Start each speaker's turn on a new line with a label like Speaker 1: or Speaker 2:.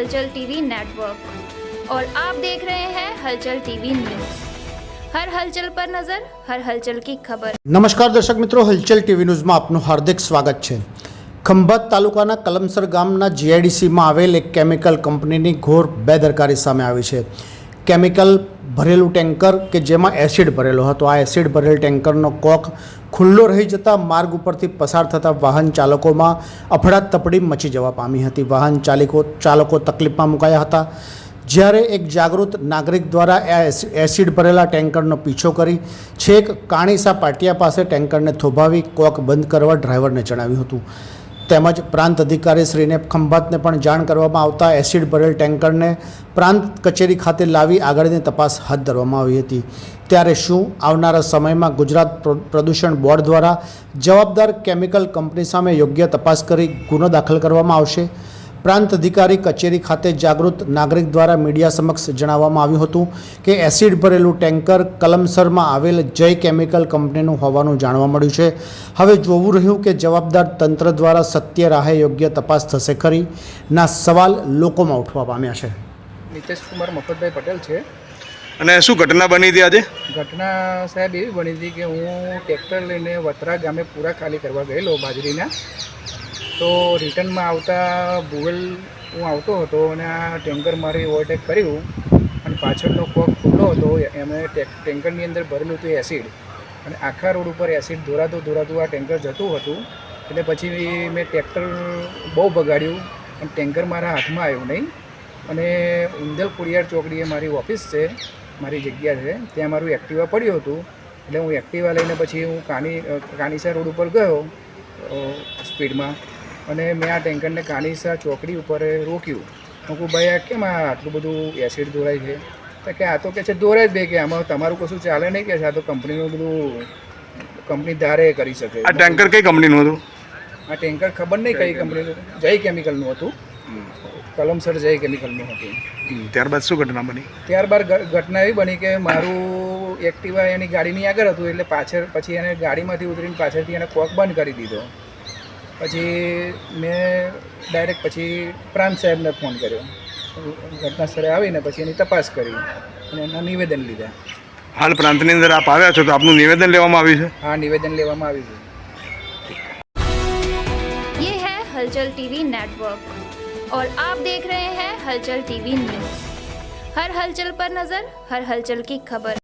Speaker 1: हलचल TV network और आप देख रहे हैं हलचल टीवी न्यूज हर हलचल पर नजर हर हलचल की खबर
Speaker 2: નમસ્કાર દર્શક મિત્રો હલચલ ટીવી ન્યૂઝમાં આપનું હાર્દિક સ્વાગત છે ખંભાત તાલુકાના કલમસર ગામના જીઆઈડીસીમાં આવેલ એક કેમિકલ કંપનીની ઘોર બેદરકારી સામે આવી છે કેમિકલ ભરેલું ટેન્કર કે જેમાં એસિડ ભરેલો હતો. આ એસિડ ભરેલ ટેન્કરનો કોક ખુલ્લો રહી જતા માર્ગ ઉપરથી પસાર થતા વાહન ચાલકોમાં અફડાતફડી મચી જવા પામી હતી. વાહન ચાલકો ચાલકો તકલીફમાં મુકાયા હતા. જ્યારે એક જાગૃત નાગરિક દ્વારા એસિડ ભરેલા ટેન્કરનો પીછો કરી છેક કાણીસા પાટિયા પાસે ટેન્કરને થોભાવી કોક બંધ કરવા ડ્રાઈવરને જણાવ્યું હતું. તેમજ પ્રાંત અધિકારી શ્રીને ખંભાતને પણ જાણ કરવામાં આવતા એસિડ ભરેલ ટેન્કરને પ્રાંત કચેરી ખાતે લાવી આગળની તપાસ હાથ ધરવામાં આવી હતી. ત્યારે શું આવનારા સમયમાં ગુજરાત પ્ર- પ્રદૂષણ બોર્ડ દ્વારા જવાબદાર કેમિકલ કંપની સામે યોગ્ય તપાસ કરી ગુનો દાખલ કરવામાં આવશે? પ્રાંત અધિકારી કચેરી ખાતે જાગૃત નાગરિક દ્વારા મીડિયા સમક્ષ જણાવવામાં આવ્યું હતું કે એસિડ ભરેલું ટેન્કર કલમસરમાં આવેલ જય કેમિકલ કંપનીનું હોવાનું જાણવા મળ્યું છે. હવે જોવું રહ્યું કે જવાબદાર તંત્ર દ્વારા સત્ય રાહે યોગ્ય તપાસ થશે ખરી? ના સવાલ લોકોમાં ઉઠવા પામ્યા છે.
Speaker 3: નીતેશ કુમાર મફતભાઈ પટેલ છે.
Speaker 4: અને શું ઘટના બની હતી આજે?
Speaker 3: ઘટના સાહેબ એવી બની હતી કે હું ટ્રેક્ટર લઈને વતરા ગામે પૂરા ખાલી કરવા ગયેલો બાજરીના. તો રિટર્નમાં આવતા ભૂગલ હું આવતો હતો અને આ ટેન્કર મારી ઓવરટેક કર્યું અને પાછળનો કોક ખુલ્લો હતો, એમણે ટેન્કરની અંદર ભરેલું હતું એસિડ. અને આખા રોડ ઉપર એસિડ દોરાતું દોરાતું આ ટેન્કર જતું હતું. એટલે પછી મેં ટ્રેક્ટર બહુ બગાડ્યું અને ટેન્કર મારા હાથમાં આવ્યું નહીં. અને ઉંદલ ખોડિયાર ચોકડીએ મારી ઓફિસ છે, મારી જગ્યા છે, ત્યાં મારું એક્ટિવા પડ્યું હતું. એટલે હું એક્ટિવા લઈને પછી હું કાની કાનીસા રોડ ઉપર ગયો સ્પીડમાં. અને મેં આ ટેન્કરને કાનીસા ચોકડી ઉપર રોક્યું. હું કહું ભાઈ આ કેમ આટલું બધું એસિડ દોરાય છે. તો કે આ તો કે છે દોરાય જ બે કે આમાં તમારું કશું ચાલે નહીં કે છે? આ તો કંપનીનું બધું કંપની ધારે કરી શકે.
Speaker 4: આ ટેન્કર કઈ કંપનીનું હતું?
Speaker 3: આ ટેન્કર ખબર નહીં કઈ કંપનીનું જય કેમિકલનું હતું. કલમસર જય કેમિકલનું હતું.
Speaker 4: ત્યારબાદ શું ઘટના બની?
Speaker 3: ત્યારબાદ ઘટના એવી બની કે મારું એક્ટિવા એની ગાડીની આગળ હતું એટલે પાછળ પછી એને ગાડીમાંથી ઉતરીને પાછળથી એને કોક બંધ કરી દીધો. પછી મેં ડાયરેક્ટ પછી પ્રાંત સાહેબને ફોન કર્યો ઘટના સ્થળે આવીને પછી એની તપાસ કરી અને એના નિવેદન લીધા
Speaker 4: હાલ પ્રાંતની અંદર આપ આવ્યા છો તો આપનું નિવેદન લેવામાં આવ્યું છે
Speaker 3: આ નિવેદન લેવામાં આવ્યું છે
Speaker 1: ये है हलचल टीवी नेटवर्क और आप देख रहे हैं हलचल टीवी न्यूज हर हलचल पर नजर हर हलचल की खबर